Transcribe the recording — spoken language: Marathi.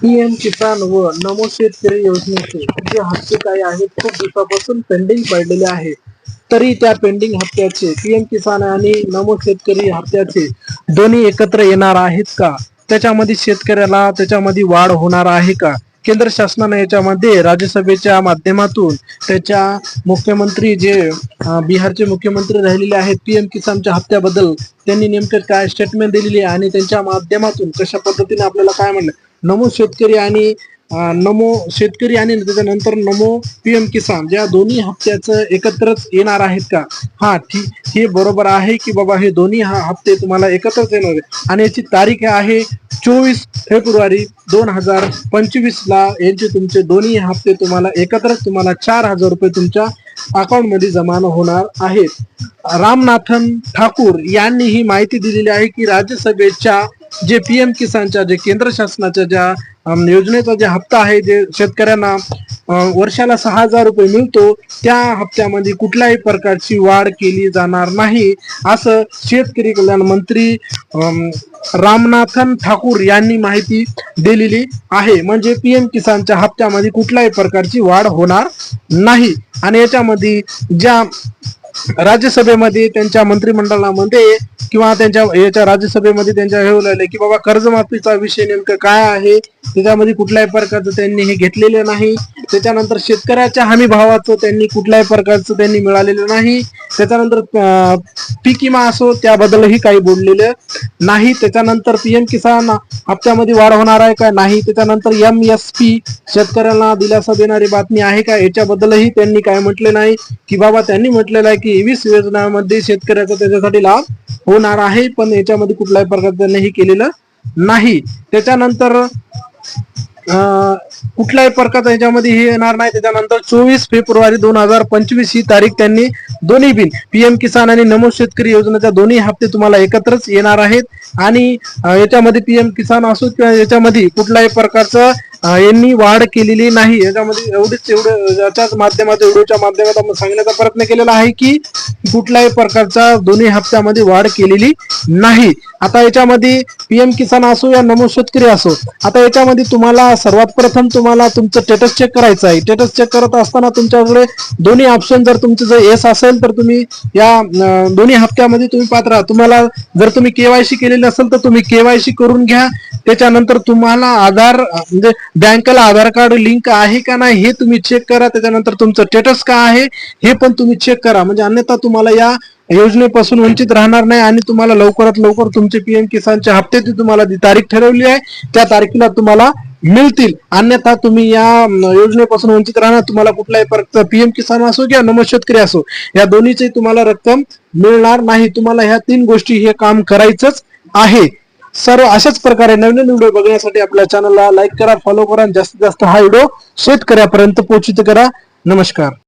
पीएम किसान व नमो शेतकरी योजनेचे जे हप्ते काही आहेत खूप दिवसापासून पेंडिंग पडलेले आहे. तरी त्या पेंडिंग हप्त्याचे पीएम किसान आणि नमो शेतकरी हप्त्याचे दोन्ही एकत्र येणार आहेत का? त्याच्यामध्ये शेतकऱ्याला त्याच्यामध्ये वाढ होणार आहे का? केंद्र शासनाने याच्यामध्ये राज्यसभेच्या माध्यमातून त्याच्या मुख्यमंत्री जे बिहारचे मुख्यमंत्री राहिलेले आहेत पीएम किसानच्या हप्त्याबद्दल त्यांनी नेमकं काय स्टेटमेंट दिलेली आहे आणि त्यांच्या माध्यमातून कशा पद्धतीने आपल्याला काय म्हणलं? नमो शेतकरी आणि नमो शेतकरी आणि त्याच्यानंतर नमो पीएम किसान या दोन्ही हप्त्याचं एकत्रच येणार आहेत का? हा ठीक हे बरोबर आहे की बाबा हे दोन्ही हा हप्ते तुम्हाला एकत्रच येणार आणि याची तारीख आहे चोवीस फेब्रुवारी दोन हजार पंचवीस ला यांचे तुमचे दोन्ही हप्ते तुम्हाला एकत्रच तुम्हाला चार हजार रुपये तुमच्या अकाउंटमध्ये जमा होणार आहेत. रामनाथन ठाकूर यांनी ही माहिती दिलेली आहे की राज्यसभेच्या जे पी एम किसानच्या जे केंद्र शासनाच्या ज्या योजनेचा जे हप्ता आहे जे शेतकऱ्यांना वर्षाला सहा हजार रुपये मिळतो. त्या हप्त्यामध्ये कुठल्याही प्रकारची वाढ केली जाणार नाही असं शेतकरी कल्याण मंत्री रामनाथन ठाकूर यांनी माहिती दिलेली आहे. म्हणजे पीएम किसानच्या हप्त्यामध्ये कुठल्याही प्रकारची वाढ होणार नाही. आणि याच्यामध्ये ज्या राज्यसभेमध्ये त्यांच्या मंत्रिमंडळामध्ये किंवा त्यांच्या याच्या राज्यसभेमध्ये त्यांच्या हे बोलायला की बाबा कर्जमाफीचा विषय नेमकं काय आहे? त्याच्यामध्ये कुठल्याही प्रकारचं त्यांनी हे घेतलेलं नाही. त्याच्यानंतर शेतकऱ्याच्या हमी भावाचं त्यांनी कुठल्याही प्रकारचं त्यांनी मिळालेलं नाही. त्याच्यानंतर पीक विमा असो त्याबद्दलही काही बोललेलं नाही. त्याच्यानंतर पीएम किसान हप्त्यामध्ये वाढ होणार आहे का नाही? त्याच्यानंतर एम एस पी शेतकऱ्यांना दिलासा देणारी बातमी आहे का? याच्याबद्दलही त्यांनी काय म्हटले नाही? की बाबा त्यांनी म्हटलेलं आहे की वीस योजनामध्ये शेतकऱ्याचा त्याच्यासाठी लाभ होणार आहे पण याच्यामध्ये कुठल्याही प्रकारचं त्यांनी हे केलेलं नाही. त्याच्यानंतर कुठल्याही प्रकारचा याच्यामध्ये हे येणार नाही. त्याच्यानंतर चोवीस फेब्रुवारी दोन हजार पंचवीस ही तारीख त्यांनी दोन्ही बिन पीएम किसान आणि नमो शेतकरी योजनेच्या दोन्ही हप्ते तुम्हाला एकत्रच येणार आहेत. आणि याच्यामध्ये पीएम किसान असो किंवा याच्यामध्ये कुठल्याही प्रकारचं यांनी वाढ केलेली नाही. याच्यामध्ये एवढीच एवढं याच्याच माध्यमातून व्हिडिओच्या माध्यमातून आपण सांगण्याचा प्रयत्न केलेला आहे की कुठल्याही प्रकारचा दोन्ही हप्त्यामध्ये वाढ केलेली नाही. आता याच्यामध्ये पीएम किसान असो या नमो शेतकरी असो आता याच्यामध्ये तुम्हाला सर्वात प्रथम तुम्हाला तुमचं स्टेटस चेक करायचं आहे. स्टेटस चेक करत असताना तुमच्याकडे दोन्ही ऑप्शन जर तुमचं जर एस असेल तर तुम्ही या दोन्ही हप्त्यामध्ये तुम्ही पात्र तुम्हाला जर तुम्ही केवायसी केलेली असेल तर तुम्ही केवायसी करून घ्या. त्याच्यानंतर तुम्हाला आधार म्हणजे बँकेला आधार कार्ड लिंक आहे का नाही हे तुम्ही चेक करा. त्याच्यानंतर तुमचं स्टेटस का आहे हे पण तुम्ही चेक करा. म्हणजे अन्यथा तुम्हाला या योजनेपासून वंचित राहणार नाही आणि तुम्हाला लवकरात लवकर तुमचे पीएम किसानच्या हप्त्याची तुम्हाला जी तारीख ठरवली आहे त्या तारखेला तुम्हाला मिळतील. अन्यथा तुम्ही या योजनेपासून वंचित राहणार तुम्हाला कुठल्याही प्रकारचा पीएम किसान असो किंवा नम शेतकरी असो या दोन्हीची तुम्हाला रक्कम मिळणार नाही. तुम्हाला ह्या तीन गोष्टी हे काम करायचंच आहे. सर्व अशाच प्रकारे नवीन व्हिडिओ बघण्यासाठी आपल्या चॅनलला लाईक करा फॉलो करा जास्तीत जास्त हा व्हिडिओ शेतकऱ्यापर्यंत पोचित करा नमस्कार.